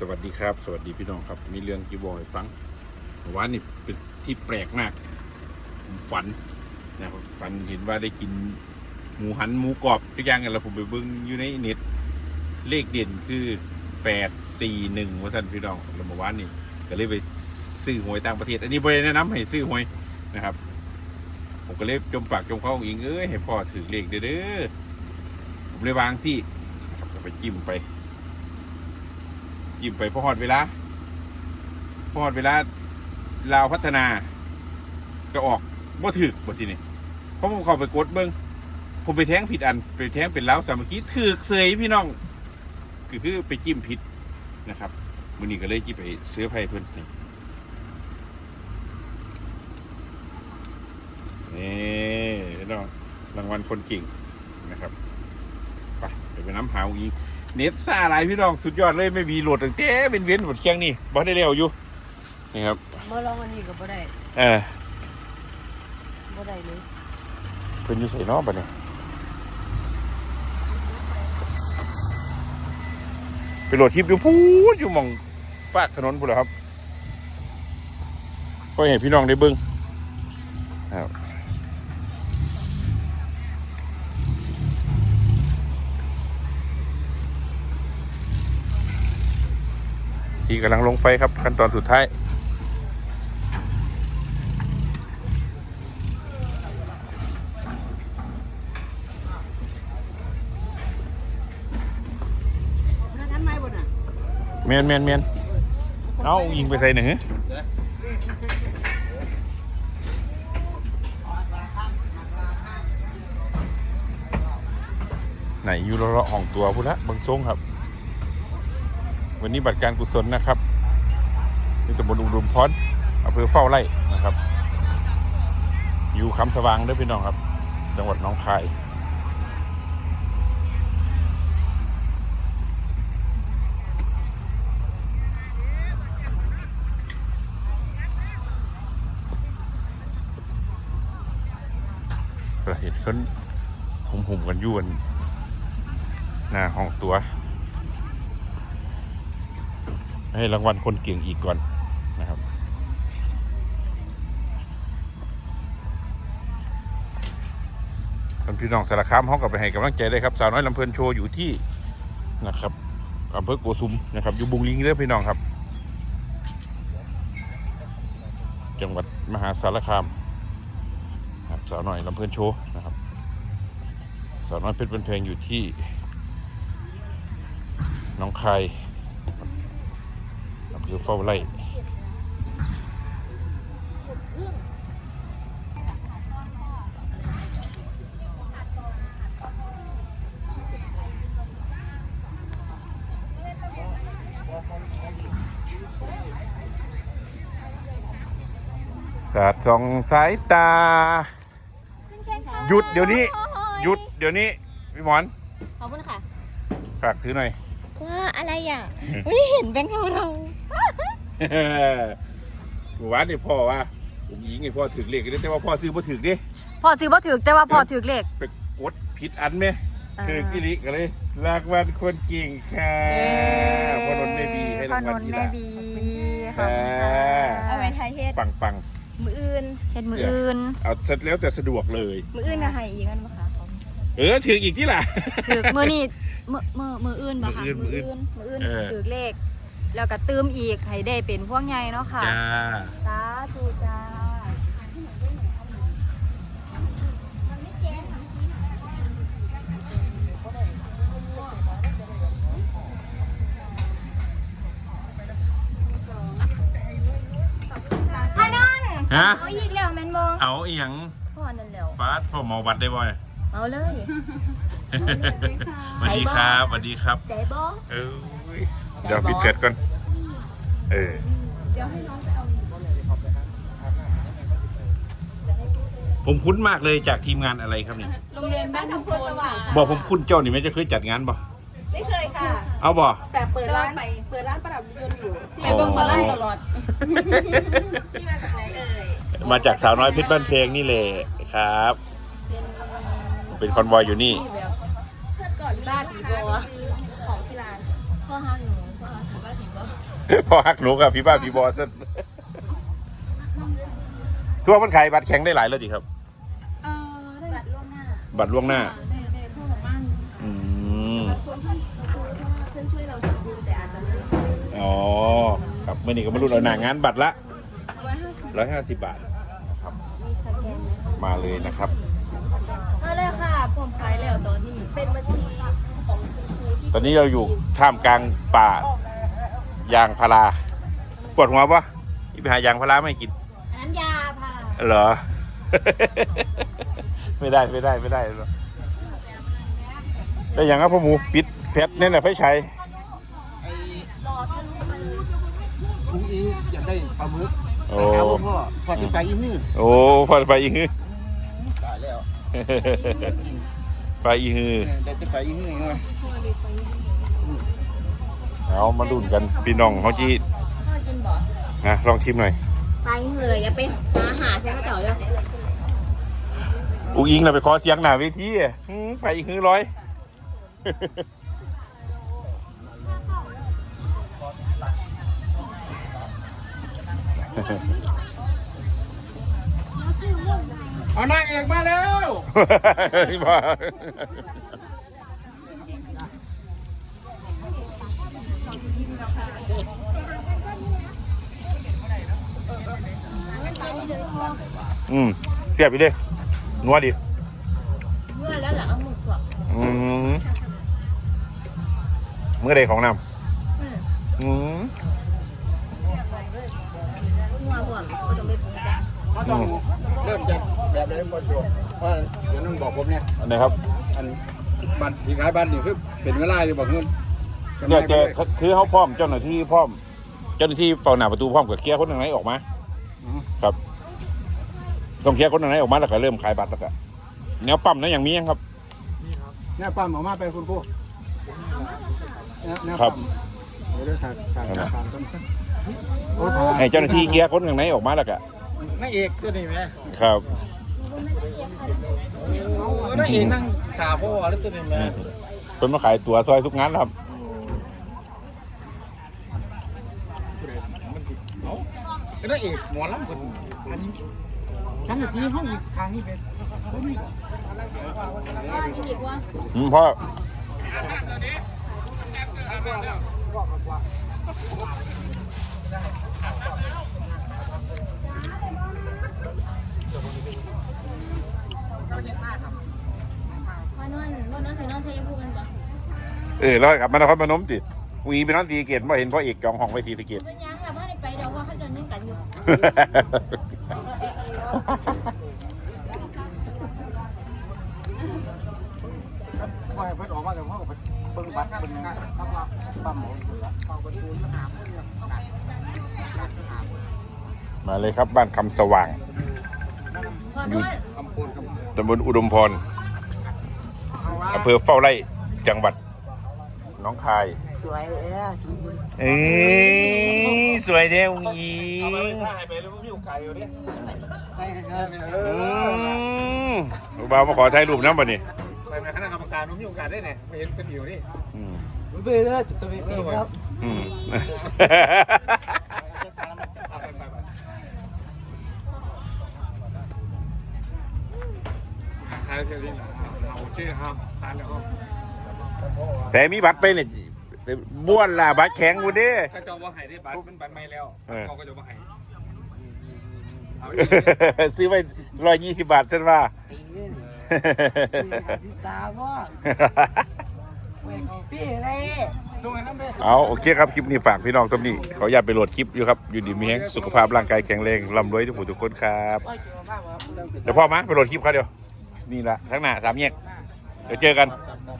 สวัสดีครับ สวัสดีพี่น้องครับ มีเรื่องที่บอกให้ฟังวานนี่เป็นที่แปลกมากผมฝันนะครับฝันเห็นว่าได้กินหมูหันหมูกรอบทุกอย่างกันแล้วผมไปเบิ้งอยู่ในเน็ตเลขเด่นคือแปดสี่หนึ่งว่าท่านพี่น้องแล้วเมื่อวานนี่ก็เลยไปซื้อหวยต่างประเทศ อันนี้บริแนะนำให้ซื้อหวยนะครับ ผมก็เลยจมปากจมเข้าอิงเอ้ยให้พ่อถือเลขเด้อผมเลยวางสิไปจิ้มไป จิ้มไปพอหอดเวลาพอหอดเวลาลาวพัฒนาก็ออกบ่ถึกบ่ทีนี้เพราะผมเข้าไปกดเบิ้งผมไปแท้งผิดอัน ไปแท้งเป็นลาวสามัคคีถึกเสยพี่น้องคือคือไปจิ้มผิดนะครับมื้อนี้ก็เลยจิ้มไปเสื้อไผ่เพิ่นนี่นี่พี่น้องรางวัลคนเก่งนะครับไปเดี๋ยวไปน้ำหาวอีก เน็ตซ่าหลายพี่น้องสุดยอดเลยไม่มีโหลดตั้งแต่เป็นเว้นหมดเคียงนี่บ่ได้เร็วอยู่นี่ครับบ่ลองอันนี้ก็บ่ได้เออบ่ได้เลยเพิ่นอยู่ใส่นอกบัดนี้ไปโหลดคลิปอยู่พูดอยู่หมองฝากถนนพูดเหรอครับก็เห็นพี่น้องได้เบิ้งครับ ที่กำลังลงไฟครับขั้นตอนสุดท้ายนั่นทันไหมบ่น่ะเมียนเมียนเมียนเอายิงไปใส่หนึ่งไหนอยู่เลาะๆห้องตัวพุทธะเบางทรงครับ วันนี้บัตรการกุศลนะครับที่ตำบลอุดมพรอำเภอเฝ้าไร่นะครับ อยู่คำสว่างด้อพี่น้องครับ จังหวัดน้องคายเราเห็นคนหุ่มหุ่มๆกันยุ่นหน้าห้องตัว ให้รางวัลคนเก่งอีกก่อนนะครับท่านพี่น้องสารคามห้องกับไปให้กำลังใจได้ครับสาวน้อยลำเพลินโชว์อยู่ที่นะครับอำเภอโกสุมนะครับ อยู่บุงลิงเด้อพี่น้องครับ จังหวัดมหาสารคามครับสาวน้อยลำเพลินโชว์นะครับสาวน้อยเพชรเป็นเพลงอยู่ที่หน้องคาย อำเภอเฝ้าไร่สาดสองสายตา หยุดเดี๋ยวนี้ หยุดเดี๋ยวนี้ พี่หมอนขอบคุณค่ะ ฝากถือหน่อย ว่าอะไรอะ ไม่เห็นแบงค์เทาเรา หมู่บ้านนี่พ่อว่าผมยิงไอ้พ่อถือเลขกันแต่ว่าพ่อซื้อบ่ถือดิพอซื้อบ่ถือแต่ว่าพอถือเลขไปกดผิดอันไหมอ่าถือกิริกันเลยรางวัลคนเก่งค่ะพ่อนนท์ไม่บีให้พ่อรางนวัลนท์ทีแม่ละบีค่ะเอาไปไทยเฮ็ดปังปังมืออื่นเฮ็ดมืออื่นๆเอาเสร็จแล้วแต่สะดวกเลย มืออื่นก็ให้อีกกันบ่คะเออถืออีกที่ล่ะถือมือนี่มือมือมืออื่นบ่ค่ะมื้มือออื่อื่นมืออื่นเออถือเลข แล้วก็ตืมอีกให้ได้เป็นพวกใหญ่เนาะค่ะ จ้าสาธุจ้าพายนอนฮะ เอาอีกแล้วแม่นบ่เอาอีหยังพ่อนั่นแล้วฟาดพ่อหมอบัตรได้บ่อยเอาเลย สวัสดีครับสวัสดีครับ ใจบ่เอ้ย เดี๋ยวปิดเสร็จก่อน เออ เดี๋ยวให้น้องไปเอาผมคุ้นมากเลยจากทีมงานอะไรครับนี่โรงเรียนบ้านทำพลสว่างบอกผมคุ้นเจ้านี่ไม่จะเคยจัดงานบ่ไม่เคยค่ะ เอาบ่ แต่เปิดร้านเปิดร้านประดับยนต์อยู่ไปเบิ่งมาไล่ตลอดที่มาจากไหนเอ่ยมาจากสาวน้อยเพชรบ้านเพลงนี่แหละครับ เป็นคอนวอยอยู่นี่ที่แบบก่อนบ้านผีบัวของที่ร้านพ่อฮักหนูพ่อฮักหนูบ้านถึงบ่ พอหักหนูกับพี่บ้าพี่บอสทั่วมันขายบัตรแข็งได้หลายแล้วดิครับ เอ่อได้บัตรล่วงหน้าบัตรล่วงหน้าได้ได้พวกประมาณอืมคนที่เพื่อนช่วยเราทำบุญแต่อาจจะไม่ได้อ๋อครับเมื่อนี้ก็มารุ่นเอาหนางานบัตรละร้อยห้าสิบร้อยห้าสิบบาทนะครับ มีสแกนไหมคะมาเลยนะครับ มาเลยค่ะ ผมขายแล้วตอนนี้ เป็นบัญชีของคุณครูที่ตอนนี้เราอยู่ท่ามกลางป่า ยางพาราปวดหัวปะอีไปหายางพาราไม่กินอันนั้นยาพาเหรอ ไม่ได้ไม่ได้ไม่ได้หรอกแต่อย่างนั้นพ่อหมูปิดเซตเนี่ยนะไฟฉายไอ้คุณอีอยากได้ปลาหมึกโอ้ไปหาพ่อพ่อพ่อที่ไปอีมือโอ้พอไปอีฮือตายแล้วไปอีฮือเดี๋ยวจะไปอีมือไง เอามาดุนกันพี่น้องเขาจีพ่อกินบ่นะลองชิมหน่อยไปคือเลยอย่าไปหาหาเส้นกระเจ้าเลยอุ้งอิงเราไปขอเสียงหน้าเวทีอะหืมไปอีฮือร้อยเอานางเอกมาแล้วบ้า อืมเสียบไปเลยนัวดิเมื่อแล้วเหรอเอาหมึกหรออืมเมื่อใดของนำอืมงัวบ่อนก็ต้องไปปรุงแต่งเขาต้องเริ่มจากแบบไหนก่อนตัวเพราะเดี๋ยวต้องบอกผมเนี่ยอันไหนครับ อันบัตรที่ขายบัตรนี่คือเป็นเวลาอยู่บอกเงิน เนี่ยแกคือเขาพร้อมเจ้าหน้าที่พร้อม เจ้าหน้าที่เฝ้าหน้าประตูพร้อมกับเคลียร์คนหนึ่งไหนออกมาครับ ต้องเคลียร์คนหนึ่งไหนออกมาแล้วก็เริ่มขายบัตรแล้วก็แนวปั๊มนะอย่างมียังครับเนี่ยปั๊มออกมาไปคุณผู้เนี่ยเนี่ยครับปั๊มเดี๋ยวถ่ายถ่ายถ่ายต้นโอ้ถ่ายให้เจ้าหน้าที่เคลียร์คนหนึ่งไหนออกมาแล้วก็นางเอกตัวนี้ไหมครับนางเอกนั่งขาพ่อหรือตัวนี้ไหมเป็นมาขายตั๋วซอยทุกงานครับ ก็ได้เอกหมอลำคนอันนี้ฉันจะซีห้องอีกทางนี้เป็นตัวนี้พ่อกินอีกว่าอืมเพราะพ่อนอนพ่อนอนถึงนอนใช้ยังพูดกันบ่เออแล้วกลับมานครพนมติวีไปนอนสีสะเกตมาเห็นพ่อเอกจองห้องไว้สีสะเกต เป็นยัง ว่าเพิ่นออกมาจากห้องเบิ่งบัตรเป็นงานครับว่าปั๊มเข้าประตูสนามมาเลยครับบ้านคำสว่างพ่อนอนคำพูดคำพูดตำบลอุดมพรอำเภอเฝ้าไร่จังหวัดห น้องคาย สวยเลยอะจุ๊บเอ้ยสวยเด้อุ้งอิงไปแล้วพี่อยู่ไกลอยู่ดิไปครับอืมบ่าวมาขอถ่ายรูปน้ำบ่นี่ไปในคณะกรรมการผมมีโอกาสได้เนี่ยไม่เห็นเป็นอยู่นี่อืมเบื่อเลยจุดตัวเองครับอืมทายเสร็จแล้วโอเคครับทานแล้วครับ แต่มีบัตรไปเนี่ยบ้วนล่ะบัตรแข็งกูเด้ถ้าจองว่าหายได้บัตรมันบัตรไม่แล้วจองก็จะว่าหายเอาซื้อไปร้อยยี่สิบบาทฉันว่าที่สามว่าเว้ยของพี่เลยช่วยน้ำเด้เอาโอเคครับ คลิปนี้ฝากพี่น้องสำนีขออยากไปโหลดคลิปอยู่ครับ อยู่ดีมีแห้งสุขภาพร่างกายแข็งแรงร่ำรวยทุกผู้ทุกคนครับ เดี๋ยวพ่อมาไปโหลดคลิปเขาเดียว นี่ละทั้งหน้าสามแยก เดี๋ยวเจอกันค